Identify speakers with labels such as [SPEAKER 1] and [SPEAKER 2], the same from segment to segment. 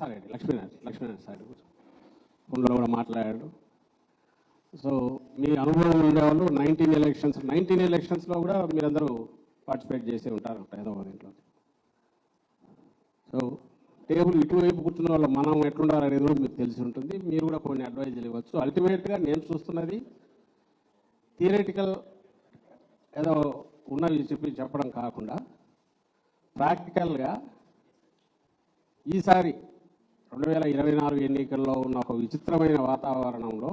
[SPEAKER 1] Sorry అండి Lakshminarayana Lakshminarayana sir ఫోన్లో కూడా మాట్లాడాడు. సో మీ అనుభవం ఉండేవాళ్ళు నైన్టీన్ ఎలక్షన్స్ నైన్టీన్ ఎలక్షన్స్లో కూడా మీరందరూ పార్టిసిపేట్ చేసి ఉంటారు ఏదో దీంట్లో సో టేబుల్ ఇటువైపు కూర్చున్న వాళ్ళు మనం ఎట్లుండాలి అనేది కూడా మీకు తెలిసి ఉంటుంది. మీరు కూడా కొన్ని అడ్వైజులు ఇవ్వచ్చు. అల్టిమేట్గా నేను చూస్తున్నది థియరటికల్ ఏదో ఉన్నవి చెప్పి చెప్పడం కాకుండా ప్రాక్టికల్గా ఈసారి రెండు వేల ఇరవై నాలుగు ఎన్నికల్లో ఉన్న ఒక విచిత్రమైన వాతావరణంలో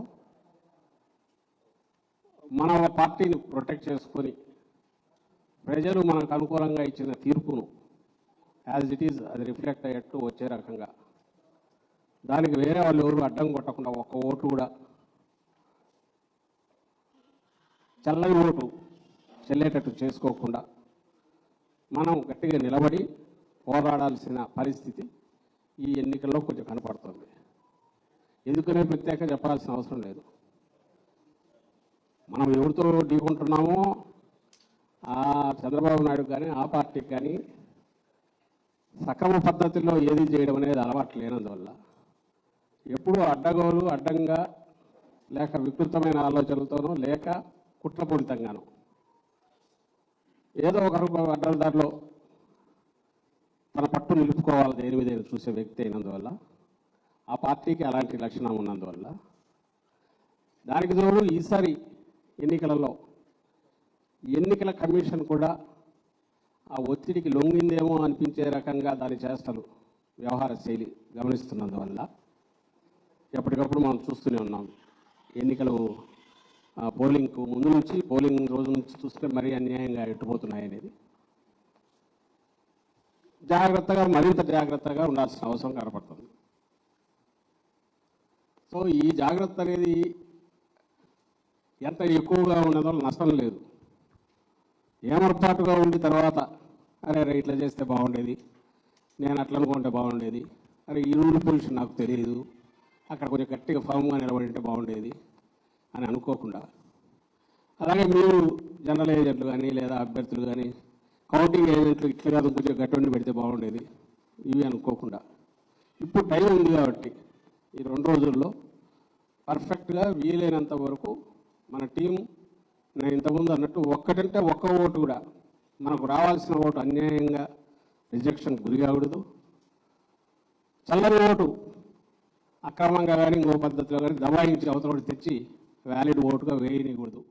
[SPEAKER 1] మన పార్టీని ప్రొటెక్ట్ చేసుకొని ప్రజలు మనకు అనుకూలంగా ఇచ్చిన తీర్పును యాజ్ ఇట్ ఈజ్ అది రిఫ్లెక్ట్ అయ్యేట్టు వచ్చే రకంగా. దానికి వేరే వాళ్ళు ఎవరు అడ్డం కొట్టకుండా ఒక్క ఓటు కూడా చల్లని ఓటు చెల్లేటట్టు చేసుకోకుండా మనం గట్టిగా నిలబడి పోరాడాల్సిన పరిస్థితి ఈ ఎన్నికల్లో కొంచెం కనపడుతుంది. ఎందుకనే ప్రత్యేక చెప్పాల్సిన అవసరం లేదు. మనం ఎవరితో ఢీకుంటున్నామో ఆ చంద్రబాబు నాయుడు కానీ ఆ పార్టీకి కానీ సక్రమ పద్ధతిలో ఏది చేయడం అనేది అలవాటు లేనందువల్ల ఎప్పుడూ అడ్డగోలు అడ్డంగా లేక వికృతమైన ఆలోచనలతోనో లేక కుట్రపూరితంగానో ఏదో ఒకరు అడ్డల దారిలో తన పట్టు నిలుపుకోవాలి దేని మీద చూసే వ్యక్తి అయినందువల్ల ఆ పార్టీకి అలాంటి లక్షణం ఉన్నందువల్ల. దానికి తోడు ఈసారి ఎన్నికలలో ఎన్నికల కమిషన్ కూడా ఆ ఒత్తిడికి లొంగిందేమో అనిపించే రకంగా దాని చేష్టలు వ్యవహార శైలి గమనిస్తున్నందువల్ల ఎప్పటికప్పుడు మనం చూస్తూనే ఉన్నాం. ఎన్నికలు పోలింగ్కు ముందు నుంచి పోలింగ్ రోజు నుంచి చూస్తే మరీ అన్యాయంగా ఎట్టుపోతున్నాయనేది. జాగ్రత్తగా మరింత జాగ్రత్తగా ఉండాల్సిన అవసరం కనపడుతుంది. సో ఈ జాగ్రత్త అనేది ఎంత ఎక్కువగా ఉండేదో నష్టం లేదు. ఏమర్పాటుగా ఉండి తర్వాత అరే రే ఇట్లా చేస్తే బాగుండేది నేను అట్లా అనుకుంటే బాగుండేది అరే ఈ రూల్ పొజిషన్ నాకు తెలియదు అక్కడ కొంచెం గట్టిగా ఫామ్గా నిలబడి ఉంటే బాగుండేది అని అనుకోకుండా. అలాగే మీరు జనరల్ ఏజెంట్లు కానీ లేదా అభ్యర్థులు కానీ కౌంటింగ్ ఏజెంట్లు ఇట్లా కాదు కొంచెం గట్టుండి పెడితే బాగుండేది. ఇవి అనుకోకుండా. ఇప్పుడు టైం ఉంది కాబట్టి ఈ రెండు రోజుల్లో పర్ఫెక్ట్గా వీలైనంత వరకు మన టీం నేను ఇంతకుముందు అన్నట్టు ఒక్కటంటే ఒక్క ఓటు కూడా మనకు రావాల్సిన ఓటు అన్యాయంగా రిజెక్షన్ గురి కాకూడదు చల్లని ఓటు అక్రమంగా కానీ ఇంకో పద్ధతిలో కానీ దబాయించి అవతల తెచ్చి వ్యాలిడ్ ఓటుగా వేయనికూడదు